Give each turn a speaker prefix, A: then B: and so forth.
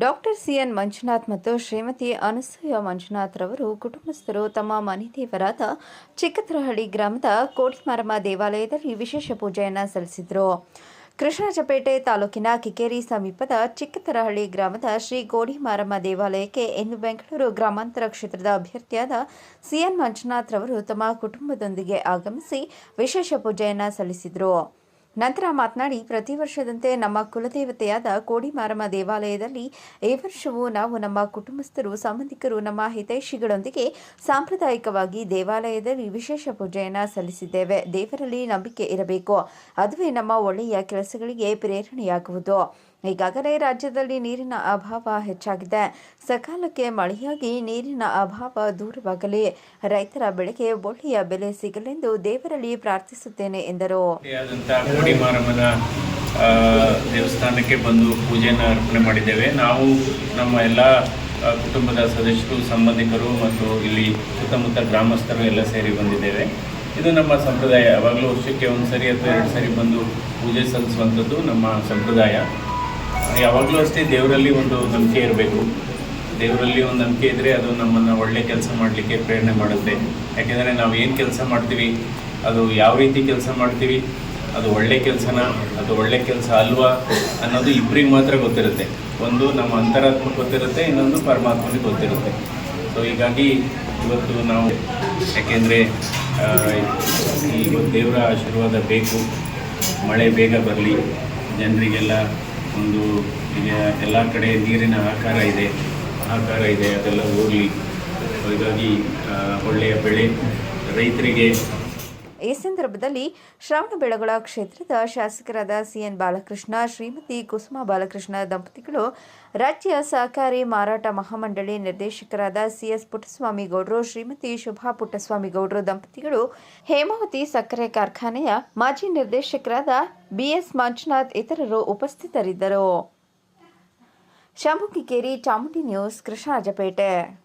A: Doctor CN Manjunath ಮತ್ತು ಶ್ರೀಮತಿ ಅನಸೂಯ ಮಂಜುನಾಥ್ ರವರು ಕುಟುಂಬಸ್ಥರು ತಮ್ಮ ಮನೆ ದೇವರಾದ ಚಿಕ್ಕತರಹಳ್ಳಿ ಗ್ರಾಮದ ಕೋಟಿಮಾರಮ್ಮ ದೇವಾಲಯದಲ್ಲಿ ವಿಶೇಷ ಪೂಜೆಯನ್ನು ಸಲ್ಲಿಸಿದರು. ಕೃಷ್ಣರಾಜಪೇಟೆ ತಾಲೂಕಿನ ಕಿಕೇರಿ ಸಮೀಪದ ಚಿಕ್ಕತರಹಳ್ಳಿ ಗ್ರಾಮದ ಶ್ರೀ ಗೋಡಿಮಾರಮ್ಮ ದೇವಾಲಯಕ್ಕೆ ಇಂದು ಬೆಂಗಳೂರು ಗ್ರಾಮಾಂತರ ಕ್ಷೇತ್ರದ ಅಭ್ಯರ್ಥಿಯಾದ ಸಿಎನ್ ಮಂಜುನಾಥ್ ರವರು ತಮ್ಮ ಕುಟುಂಬದೊಂದಿಗೆ ಆಗಮಿಸಿ ವಿಶೇಷ ಪೂಜೆಯನ್ನು ಸಲ್ಲಿಸಿದರು. ನಂತರ ಮಾತನಾಡಿ, ಪ್ರತಿ ವರ್ಷದಂತೆ ನಮ್ಮ ಕುಲದೇವತೆಯಾದ ಕೋಡಿಮಾರಮ್ಮ ದೇವಾಲಯದಲ್ಲಿ ಈ ವರ್ಷವೂ ನಾವು ನಮ್ಮ ಕುಟುಂಬಸ್ಥರು, ಸಂಬಂಧಿಕರು, ನಮ್ಮ ಹಿತೈಷಿಗಳೊಂದಿಗೆ ಸಾಂಪ್ರದಾಯಿಕವಾಗಿ ದೇವಾಲಯದಲ್ಲಿ ವಿಶೇಷ ಪೂಜೆಯನ್ನು ಸಲ್ಲಿಸಿದ್ದೇವೆ. ದೇವರಲ್ಲಿ ನಂಬಿಕೆ ಇರಬೇಕು. ಅದುವೇ ನಮ್ಮ ಒಳ್ಳೆಯ ಕೆಲಸಗಳಿಗೆ ಪ್ರೇರಣೆಯಾಗುವುದು. ಈಗಾಗಲೇ ರಾಜ್ಯದಲ್ಲಿ ನೀರಿನ ಅಭಾವ ಹೆಚ್ಚಾಗಿದೆ. ಸಕಾಲಕ್ಕೆ ಮಳೆಯಾಗಿ ನೀರಿನ ಅಭಾವ ದೂರವಾಗಲಿ. ರೈತರ ಬೆಳೆಗೆ ಒಳ್ಳೆಯ ಬೆಲೆ ಸಿಗಲೆಂದು ದೇವರಲ್ಲಿ ಪ್ರಾರ್ಥಿಸುತ್ತೇನೆ ಎಂದರು.
B: ದೇವಸ್ಥಾನಕ್ಕೆ ಬಂದು ಪೂಜೆಯನ್ನು ಅರ್ಪಣೆ ಮಾಡಿದ್ದೇವೆ. ನಾವು ನಮ್ಮ ಎಲ್ಲ ಕುಟುಂಬದ ಸದಸ್ಯರು, ಸಂಬಂಧಿಕರು ಮತ್ತು ಇಲ್ಲಿ ಸುತ್ತಮುತ್ತ ಗ್ರಾಮಸ್ಥರು ಎಲ್ಲ ಸೇರಿ ಬಂದಿದ್ದೇವೆ. ಇದು ನಮ್ಮ ಸಂಪ್ರದಾಯ. ಯಾವಾಗಲೂ ವರ್ಷಕ್ಕೆ ಒಂದು ಸರಿ ಅಥವಾ ಎರಡು ಸರಿ ಬಂದು ಪೂಜೆ ಸಲ್ಲಿಸುವಂಥದ್ದು ನಮ್ಮ ಸಂಪ್ರದಾಯ. ಯಾವಾಗಲೂ ಅಷ್ಟೇ ದೇವರಲ್ಲಿ ಒಂದು ನಂಬಿಕೆ ಇರಬೇಕು. ದೇವರಲ್ಲಿ ಒಂದು ನಂಬಿಕೆ ಇದ್ದರೆ ಅದು ನಮ್ಮನ್ನು ಒಳ್ಳೆ ಕೆಲಸ ಮಾಡಲಿಕ್ಕೆ ಪ್ರೇರಣೆ ಮಾಡುತ್ತೆ. ಯಾಕೆಂದರೆ ನಾವು ಏನು ಕೆಲಸ ಮಾಡ್ತೀವಿ? ಅದು ಯಾವ ರೀತಿ ಕೆಲಸ ಮಾಡ್ತೀವಿ? ಅದು ಒಳ್ಳೆ ಕೆಲಸನ, ಅದು ಒಳ್ಳೆ ಕೆಲಸ ಅಲ್ವಾ ಅನ್ನೋದು ಇಬ್ಬರಿಗೆ ಮಾತ್ರ ಗೊತ್ತಿರುತ್ತೆ. ಒಂದು ನಮ್ಮ ಅಂತರಾತ್ಮಕ್ಕೆ ಗೊತ್ತಿರುತ್ತೆ, ಇನ್ನೊಂದು ಪರಮಾತ್ಮನಿಗೆ ಗೊತ್ತಿರುತ್ತೆ. ಸೊ ಹೀಗಾಗಿ ಇವತ್ತು ನಾವು, ಯಾಕೆಂದರೆ ಈಗ ದೇವರ ಆಶೀರ್ವಾದ ಬೇಕು. ಮಳೆ ಬೇಗ ಬರಲಿ, ಜನರಿಗೆಲ್ಲ ಒಂದು ಈಗ ಎಲ್ಲ ಕಡೆ ನೀರಿನ ಆಕಾರ ಇದೆ ಆಕಾರ ಇದೆ, ಅದೆಲ್ಲ ಹೋಗಲಿ. ಹೀಗಾಗಿ ಒಳ್ಳೆಯ ಬೆಳೆ ರೈತರಿಗೆ
A: ಈ ಸಂದರ್ಭದಲ್ಲಿ ಶ್ರವಣಬೆಳಗೊಳ ಕ್ಷೇತ್ರದ ಶಾಸಕರಾದ ಸಿಎನ್ ಬಾಲಕೃಷ್ಣ, ಶ್ರೀಮತಿ ಕುಸುಮ ಬಾಲಕೃಷ್ಣ ದಂಪತಿಗಳು, ರಾಜ್ಯ ಸಹಕಾರಿ ಮಾರಾಟ ಮಹಾಮಂಡಳಿ ನಿರ್ದೇಶಕರಾದ ಸಿಎಸ್ ಪುಟ್ಟಸ್ವಾಮಿ ಗೌಡ್ರು, ಶ್ರೀಮತಿ ಶುಭಾ ಪುಟ್ಟಸ್ವಾಮಿ ಗೌಡ್ರು ದಂಪತಿಗಳು, ಹೇಮಾವತಿ ಸಕ್ಕರೆ ಕಾರ್ಖಾನೆಯ ಮಾಜಿ ನಿರ್ದೇಶಕರಾದ ಬಿಎಸ್ ಮಂಜುನಾಥ್ ಇತರರು ಉಪಸ್ಥಿತರಿದ್ದರು. ಶಾಮುಕಿಕೇರಿ ಚಾಮುಂಡಿ ನ್ಯೂಸ್, ಕೃಷ್ಣರಾಜಪೇಟೆ.